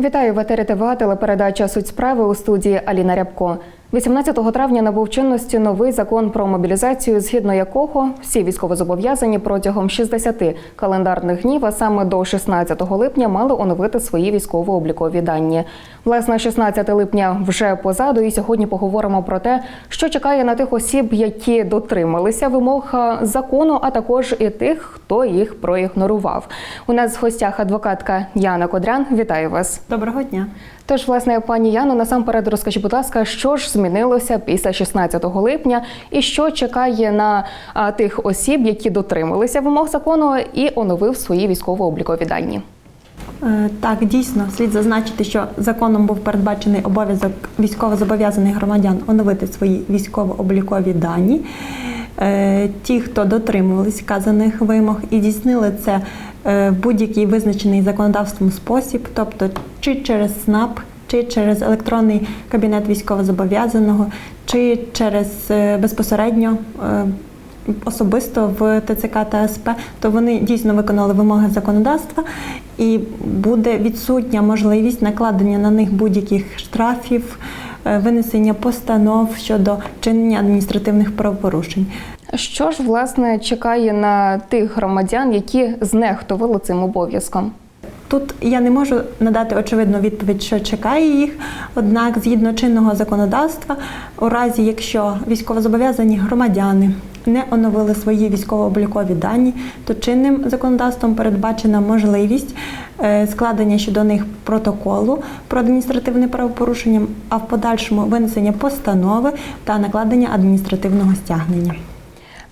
Вітаю в етері ТВА, телепередача Суть справи у студії Аліна Рябко. 18 травня набув чинності новий закон про мобілізацію, згідно якого всі військовозобов'язані протягом 60 календарних днів, а саме до 16 липня, мали оновити свої військово-облікові дані. Власне, 16 липня вже позаду, і сьогодні поговоримо про те, що чекає на тих осіб, які дотрималися вимог закону, а також і тих, хто їх проігнорував. У нас в гостях адвокатка Яна Кодрян. Вітаю вас. Доброго дня. Тож, власне, пані Яно, насамперед розкажіть, будь ласка, що ж змінилося після 16 липня, і що чекає на тих осіб, які дотрималися вимог закону і оновив свої військово-облікові дані? Е, Так, дійсно, слід зазначити, що законом був передбачений обов'язок військовозобов'язаних громадян оновити свої військово-облікові дані. Е, Ті, хто дотримувались вказаних вимог і здійснили це е, в будь-який визначений законодавством спосіб, тобто чи через СНАП, чи через електронний кабінет військовозобов'язаного, чи через е, безпосередньо е, особисто в ТЦК та СП, то вони дійсно виконали вимоги законодавства, і буде відсутня можливість накладення на них будь-яких штрафів, е, винесення постанов щодо чинення адміністративних правопорушень. Що ж власне чекає на тих громадян, які знехтували цим обов'язком? Тут я не можу надати очевидну відповідь, що чекає їх. Однак, згідно чинного законодавства, у разі якщо військовозобов'язані громадяни не оновили свої військово-облікові дані, то чинним законодавством передбачена можливість е, складення щодо них протоколу про адміністративне правопорушення, а в подальшому винесення постанови та накладення адміністративного стягнення.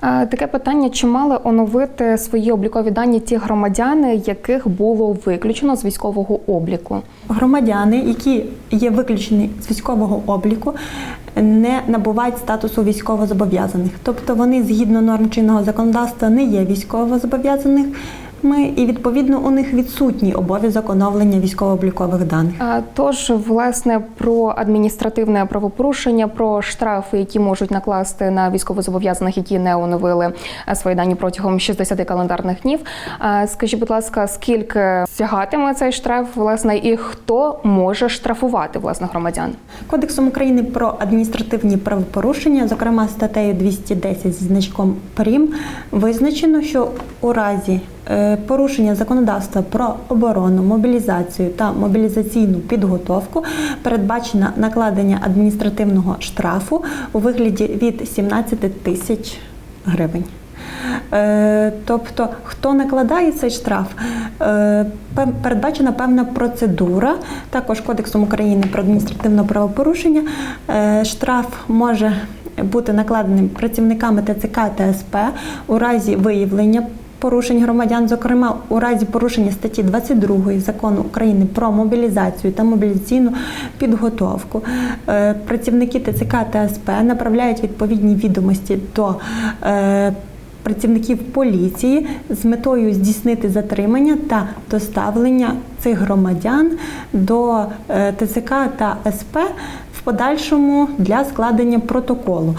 А, Таке питання: чи мали оновити свої облікові дані ті громадяни, яких було виключено з військового обліку? Громадяни, які є виключені з військового обліку, не набувають статусу військовозобов'язаних. Тобто вони згідно норм чинного законодавства не є військовозобов'язаними, і відповідно у них відсутній обов'язок оновлення військово-облікових даних. Тож, власне, про адміністративне правопорушення, про штрафи, які можуть накласти на військовозобов'язаних, які не оновили свої дані протягом 60 календарних днів. Скажіть, будь ласка, скільки сягатиме цей штраф, власне, і хто може штрафувати власне громадян? Кодексом України про адміністративні правопорушення, зокрема статтею 210 зі значком прим, визначено, що у разі порушення законодавства про оборону, мобілізацію та мобілізаційну підготовку передбачено накладення адміністративного штрафу у вигляді від 17 тисяч гривень. Е, Тобто, хто накладає цей штраф, е, передбачена певна процедура. Також Кодексом України про адміністративне правопорушення е, штраф може бути накладеним працівниками ТЦК та СП у разі виявлення. Порушень громадян, зокрема у разі порушення статті 22 закону України про мобілізацію та мобілізаційну підготовку, е, працівники ТЦК та СП направляють відповідні відомості до е, працівників поліції з метою здійснити затримання та доставлення цих громадян до е, ТЦК та СП подальшому для складення протоколу.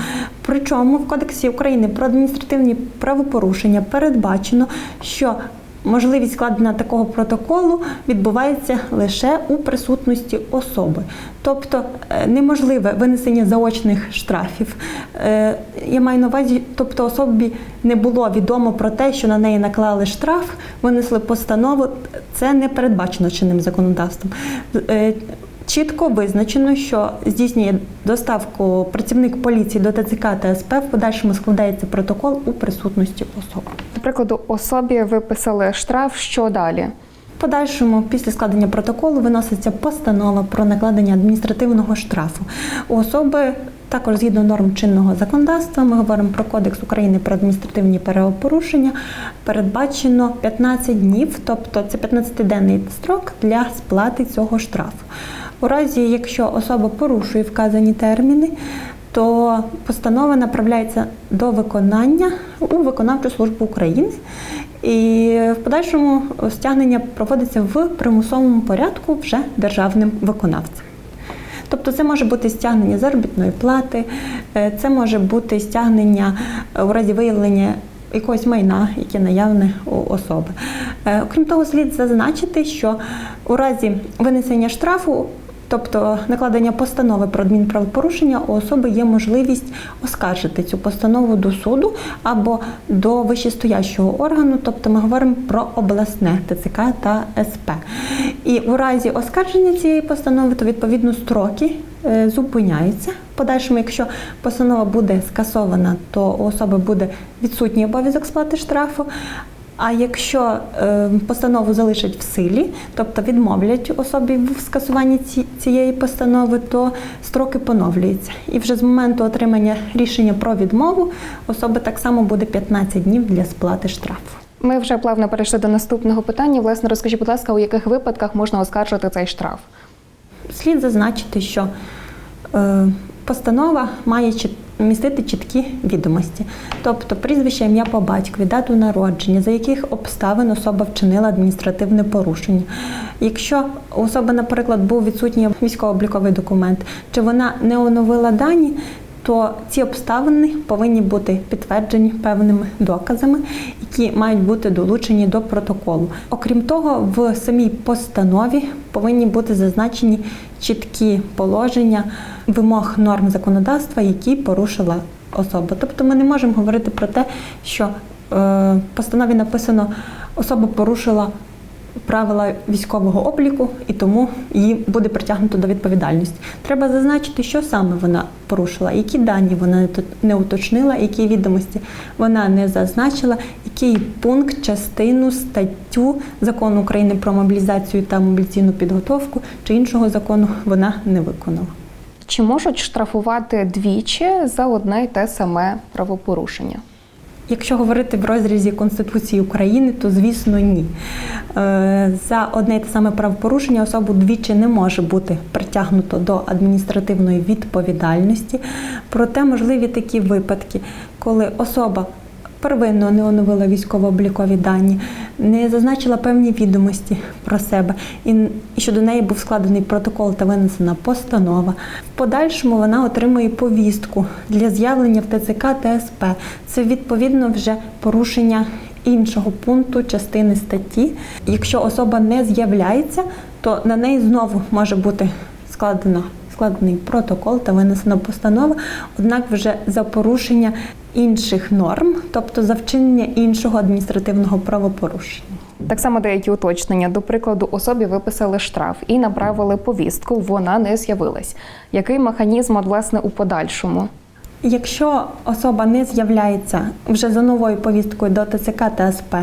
Причому в Кодексі України про адміністративні правопорушення передбачено, що Можливість складення такого протоколу відбувається лише у присутності особи, тобто е, неможливе винесення заочних штрафів. Е, Я маю на увазі, тобто особі не було відомо про те, що на неї наклали штраф, винесли постанову. Це не передбачено чинним законодавством. Чітко визначено, що здійснює доставку працівник поліції до ТЦК та СП, в подальшому складається протокол у присутності особи. До прикладу, особі виписали штраф. Що далі? Подальшому, після складення протоколу, виноситься постанова про накладення адміністративного штрафу. У особи також згідно норм чинного законодавства, ми говоримо про Кодекс України про адміністративні правопорушення, передбачено 15 днів, тобто це 15-денний строк для сплати цього штрафу. У разі, якщо особа порушує вказані терміни, то постанова направляється до виконання у виконавчу службу України. І в подальшому стягнення проводиться в примусовому порядку вже державним виконавцем. Тобто це може бути стягнення заробітної плати, е, це може бути стягнення е, у разі виявлення якогось майна, яке наявне у особи. Е, Окрім того, слід зазначити, що у разі винесення штрафу, тобто накладення постанови про адмінправопорушення, у особи є можливість оскаржити цю постанову до суду або до вищестоящого органу, тобто ми говоримо про обласне ТЦК та СП. І у разі оскарження цієї постанови, то відповідно строки е, зупиняються. Подальшому, якщо постанова буде скасована, то у особи буде відсутній обов'язок сплати штрафу. А якщо е, постанову залишать в силі, тобто відмовлять особі в скасуванні ці, цієї постанови, то строки поновлюються. І вже з моменту отримання рішення про відмову особи так само буде 15 днів для сплати штрафу. Ми вже плавно перейшли до наступного питання. Власне, розкажіть, будь ласка, у яких випадках можна оскаржити цей штраф? Слід зазначити, що е, постанова має містити чіткі відомості, тобто прізвище, ім'я по батькові, дату народження, за яких обставин особа вчинила адміністративне порушення. Якщо у особи, наприклад, був відсутній військово-обліковий документ, чи вона не оновила дані, то ці обставини повинні бути підтверджені певними доказами, які мають бути долучені до протоколу. Окрім того, в самій постанові повинні бути зазначені чіткі положення вимог норм законодавства, які порушила особа. Тобто ми не можемо говорити про те, що е, в постанові написано особа порушила правила військового обліку, і тому її буде притягнуто до відповідальності. Треба зазначити, що саме вона порушила, які дані вона не то- не уточнила, які відомості вона не зазначила, який пункт, частину, статтю закону України про мобілізацію та мобілізаційну підготовку чи іншого закону вона не виконала. Чи можуть штрафувати двічі за одне й те саме правопорушення? Якщо говорити в розрізі Конституції України, то звісно ні. Е, За одне й те саме правопорушення особу двічі не може бути притягнуто до адміністративної відповідальності. Проте можливі такі випадки, коли особа первинно не оновила військово-облікові дані, не зазначила певні відомості про себе, і щодо неї був складений протокол та винесена постанова. В подальшому вона отримує повістку для з'явлення в ТЦК та СП. Це відповідно вже порушення іншого пункту частини статті. Якщо особа не з'являється, то на неї знову може бути складено складений протокол та винесена постанова, однак вже за порушення інших норм, тобто за вчинення іншого адміністративного правопорушення. Так само деякі уточнення. До прикладу, особі виписали штраф і направили повістку. Вона не з'явилась. Який механізм, от, власне, у подальшому? Якщо особа не з'являється вже за новою повісткою до ТЦК та СП,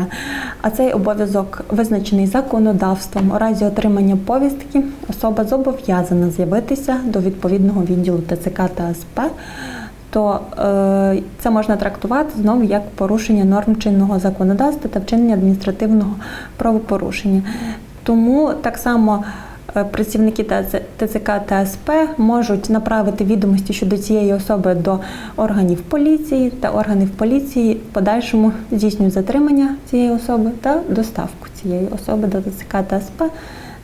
а цей обов'язок визначений законодавством, у разі отримання повістки особа зобов'язана з'явитися до відповідного відділу ТЦК та СП, то е, це можна трактувати знову як порушення норм чинного законодавства та вчинення адміністративного правопорушення. Тому так само працівники ТЦК та СП можуть направити відомості щодо цієї особи до органів поліції, та органів поліції в подальшому здійснюють затримання цієї особи та доставку цієї особи до ТЦК та СП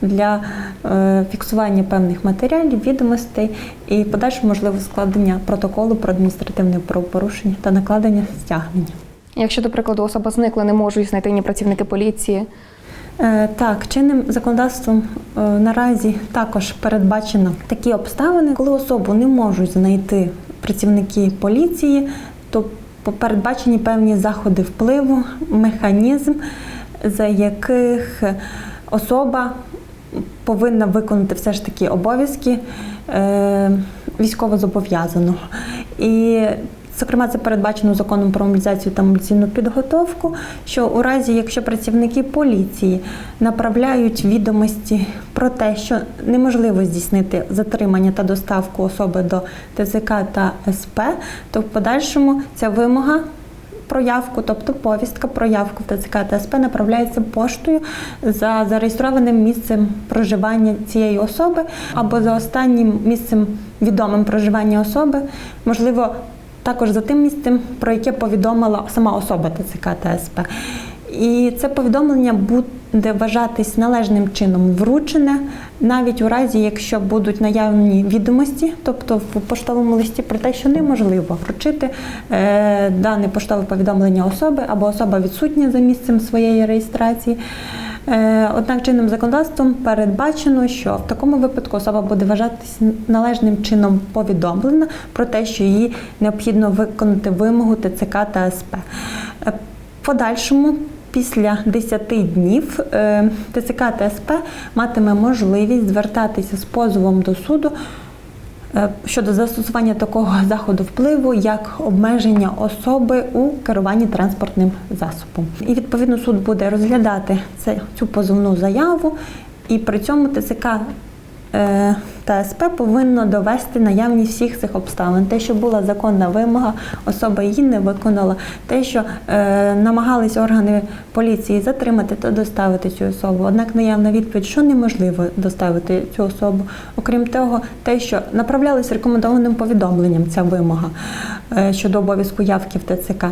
для е, фіксування певних матеріалів, відомостей і в подальшому можливо складення протоколу про адміністративне правопорушення та накладення стягнення. Якщо, до прикладу, особа зникла, не можуть знайти ні працівники поліції. Е, Так, чинним законодавством е, наразі також передбачено такі обставини, коли особу не можуть знайти працівники поліції, то передбачені певні заходи впливу, механізм, за яких особа повинна виконати все ж таки обов'язки е, військовозобов'язаного. І Зокрема, це передбачено законом про мобілізацію та мобілізаційну підготовку, що у разі, якщо працівники поліції направляють відомості про те, що неможливо здійснити затримання та доставку особи до ТЦК та СП, то в подальшому ця вимога про явку, тобто повістка про явку в ТЦК та СП направляється поштою за зареєстрованим місцем проживання цієї особи або за останнім місцем відомим проживання особи, можливо, також за тим місцем, про яке повідомила сама особа ТЦК та СП. І це повідомлення буде вважатись належним чином вручене, навіть у разі, якщо будуть наявні відомості, тобто в поштовому листі про те, що неможливо вручити е, дане поштове повідомлення особи або особа відсутня за місцем своєї реєстрації. Е, Однак чинним законодавством передбачено, що в такому випадку особа буде вважатись належним чином повідомлена про те, що їй необхідно виконати вимогу ТЦК та СП. Е, Подальшому. Після 10 днів е, ТЦК та СП матиме можливість звертатися з позовом до суду щодо застосування такого заходу впливу, як обмеження особи у керуванні транспортним засобом. І відповідно суд буде розглядати цю позовну заяву, і при цьому ТЦК е, та СП повинно довести наявність всіх цих обставин. Те, що була законна вимога, особа її не виконала. Те, що е, намагались органи поліції затримати та доставити цю особу. Однак наявна відповідь, що неможливо доставити цю особу. Окрім того, те, що направлялись рекомендованим повідомленням ця вимога е, щодо обов'язку явки в ТЦК.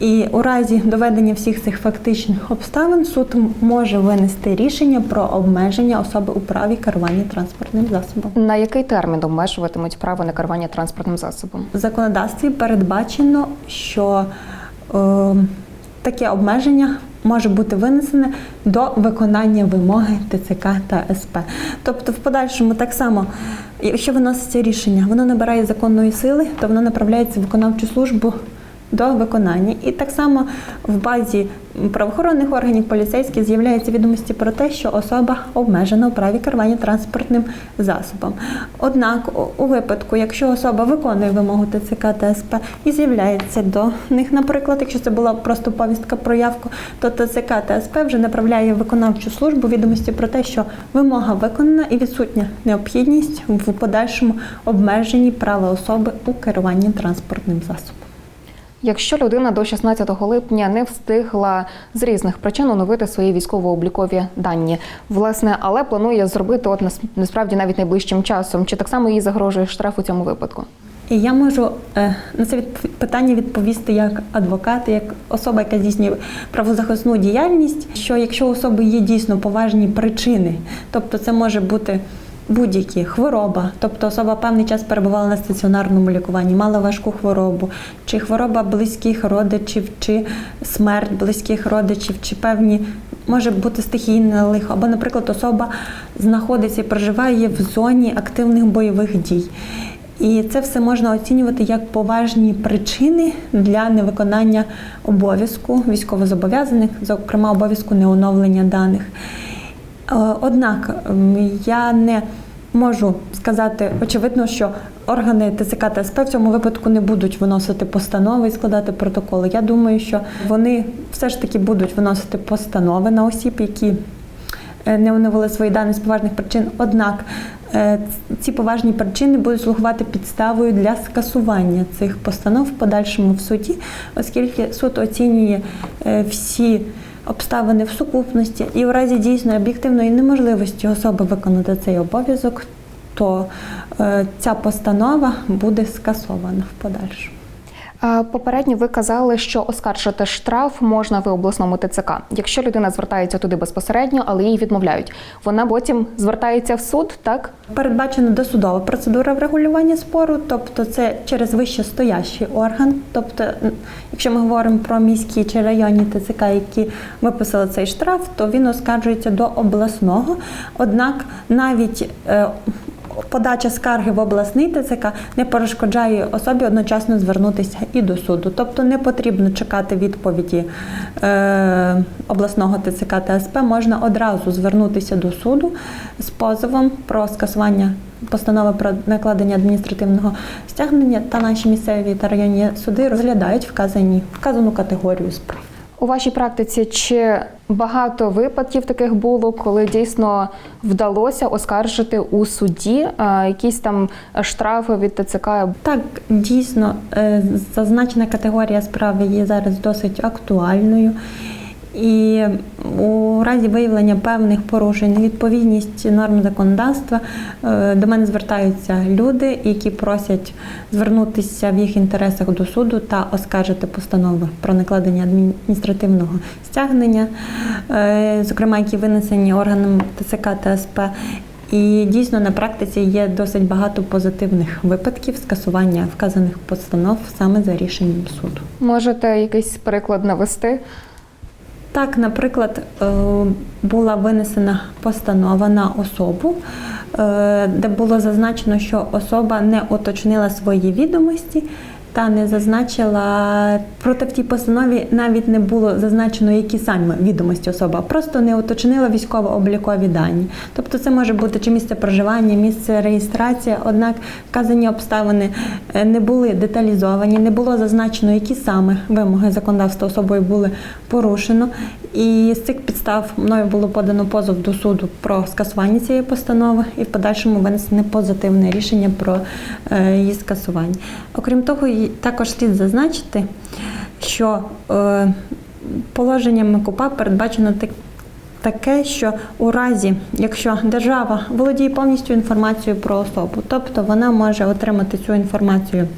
І у разі доведення всіх цих фактичних обставин суд може винести рішення про обмеження особи у праві керування транспортним засобом. На який термін обмежуватимуть право на керування транспортним засобом? В законодавстві передбачено, що е, таке обмеження може бути винесене до виконання вимоги ТЦК та СП. Тобто, в подальшому так само, якщо виноситься рішення, воно набирає законної сили, то воно направляється в виконавчу службу. До виконання. І так само в базі правоохоронних органів поліцейських з'являються відомості про те, що особа обмежена у праві керування транспортним засобом. Однак, у- випадку, якщо особа виконує вимогу ТЦК та СП і з'являється до них, наприклад, якщо це була просто повістка про явку, то ТЦК та СП вже направляє виконавчу службу відомості про те, що вимога виконана і відсутня необхідність в подальшому обмеженні права особи у керуванні транспортним засобом. Якщо людина до 16 липня не встигла з різних причин оновити свої військово-облікові дані, власне, але планує зробити от нас- насправді навіть найближчим часом, чи так само їй загрожує штраф у цьому випадку? І я можу е, на це питання відповісти як адвокат, як особа, яка здійснює правозахисну діяльність. Що якщо у особи є дійсно поважні причини, тобто це може бути будь-які хвороба, тобто особа певний час перебувала на стаціонарному лікуванні, мала важку хворобу, чи хвороба близьких родичів, чи смерть близьких родичів, чи певні. Може бути стихійне лихо, або, наприклад, особа знаходиться і проживає в зоні активних бойових дій. І це все можна оцінювати як поважні причини для невиконання обов'язку військовозобов'язаних, зокрема обов'язку неоновлення даних. Е, Однак я не можу сказати очевидно, що органи ТЦК та СП в цьому випадку не будуть виносити постанови і складати протоколи. Я думаю, що вони все ж таки будуть виносити постанови на осіб, які е, не оновили свої дані з поважних причин. Однак е, ці поважні причини будуть слугувати підставою для скасування цих постанов в подальшому в суді, оскільки суд оцінює всі обставини в сукупності, і в разі дійсної об'єктивної неможливості особи виконати цей обов'язок, то е, ця постанова буде скасована в подальшому. Попередньо ви казали, що оскаржити штраф можна в обласному ТЦК. Якщо людина звертається туди безпосередньо, але їй відмовляють, вона потім звертається в суд, так? Передбачена досудова процедура врегулювання спору, тобто це через вищестоящий орган. Тобто, якщо ми говоримо про міські чи районні ТЦК, які виписали цей штраф, то він оскаржується до обласного. Однак навіть е, Подача скарги в обласний ТЦК не перешкоджає особі одночасно звернутися і до суду. Тобто не потрібно чекати відповіді е, обласного ТЦК та СП. Можна одразу звернутися до суду з позовом про скасування постанови про накладення адміністративного стягнення та наші місцеві та районні суди розглядають вказані вказану категорію справ. У вашій практиці чи багато випадків таких було, коли дійсно вдалося оскаржити у суді якісь там штрафи від ТЦК? Так, дійсно, е, зазначена категорія справи є зараз досить актуальною. І у разі виявлення певних порушень, невідповідність норм законодавства е, до мене звертаються люди, які просять звернутися в їх інтересах до суду та оскаржити постанови про накладення адміністративного стягнення, е, зокрема, які винесені органом ТЦК та СП. І дійсно на практиці є досить багато позитивних випадків скасування вказаних постанов саме за рішенням суду. Можете якийсь приклад навести? Так, наприклад, е, була винесена постанова на особу, е, де було зазначено, що особа не уточнила свої відомості та не зазначила, проте в тій постанові навіть не було зазначено, які саме відомості особа, просто не уточнила військово-облікові дані. Тобто це може бути чи місце проживання, місце реєстрації, однак вказані обставини е, не були деталізовані, не було зазначено, які саме вимоги законодавства особою були порушено. І з цих підстав мною було подано позов до суду про скасування цієї постанови і в подальшому винесене позитивне рішення про е, її скасування. Окрім того, також слід зазначити, що е, положеннями КУПА передбачено таке, що у разі, якщо держава володіє повністю інформацією про особу, тобто вона може отримати цю інформацію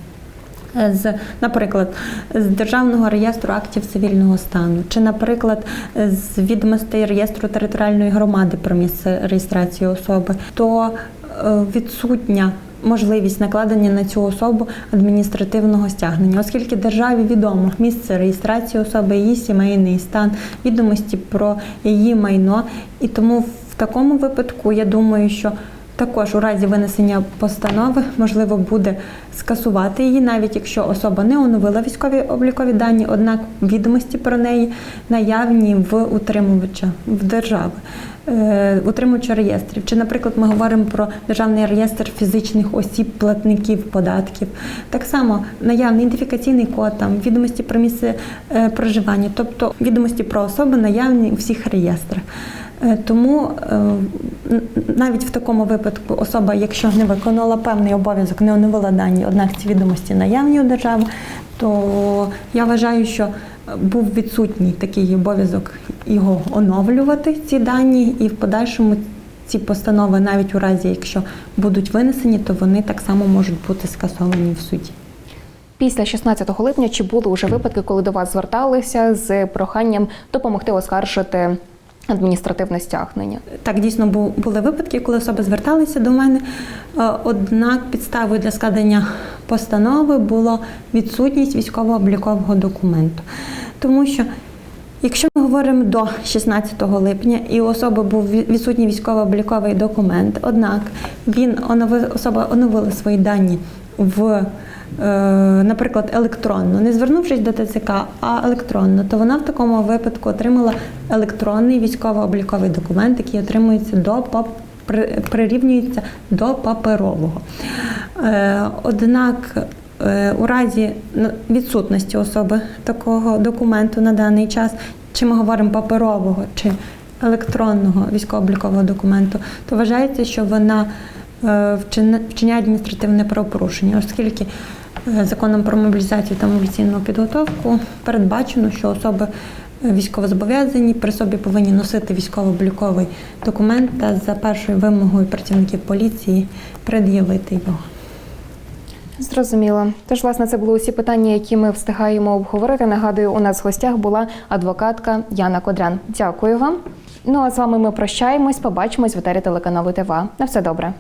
з, наприклад, з державного реєстру актів цивільного стану, чи, наприклад, з відомостей реєстру територіальної громади про місце реєстрації особи, то е, відсутня можливість накладення на цю особу адміністративного стягнення, оскільки державі відомо місце реєстрації особи, її сімейний стан, відомості про її майно, і тому в такому випадку я думаю, що також у разі винесення постанови можливо буде скасувати її, навіть якщо особа не оновила військові облікові дані, однак відомості про неї наявні в утримувача в держави. е, Утримувача реєстрів, чи, наприклад, ми говоримо про державний реєстр фізичних осіб, платників податків, так само наявний ідентифікаційний код, там відомості про місце е, проживання, тобто відомості про особи наявні у всіх реєстрах. Е, Тому е, навіть в такому випадку особа, якщо не виконала певний обов'язок, не оновила дані, однак ці відомості наявні у держави, то я вважаю, що був відсутній такий обов'язок його оновлювати ці дані, і в подальшому ці постанови, навіть у разі, якщо будуть винесені, то вони так само можуть бути скасовані в суді. Після 16 липня чи були вже випадки, коли до вас зверталися з проханням допомогти оскаржити адміністративне стягнення? Так, дійсно бу- були випадки, коли особи зверталися до мене. Е, Однак підставою для складення постанови було відсутність військово-облікового документу. Тому що, якщо ми говоримо до 16 липня і у особи був ві- відсутній військово-обліковий документ, однак він онови- особа оновила свої дані в е, наприклад, електронно, не звернувшись до ТЦК, а електронно, то вона в такому випадку отримала електронний військово-обліковий документ, який отримується до пап- прирівнюється до паперового. Е, Однак е, у разі ну, відсутності особи такого документу на даний час, чи ми говоримо паперового, чи електронного військово-облікового документу, то вважається, що вона вчиняє адміністративне правопорушення, оскільки е, законом про мобілізацію та мобілізаційну підготовку передбачено, що особи е, військовозобов'язані при собі повинні носити військово-обліковий документ та за першою вимогою працівників поліції пред'явити його. Зрозуміло. Тож, власне, це були усі питання, які ми встигаємо обговорити. Нагадую, у нас в гостях була адвокатка Яна Кодрян. Дякую вам. Ну а з вами ми прощаємось. Побачимось в етері телеканалу ТВА. На все добре.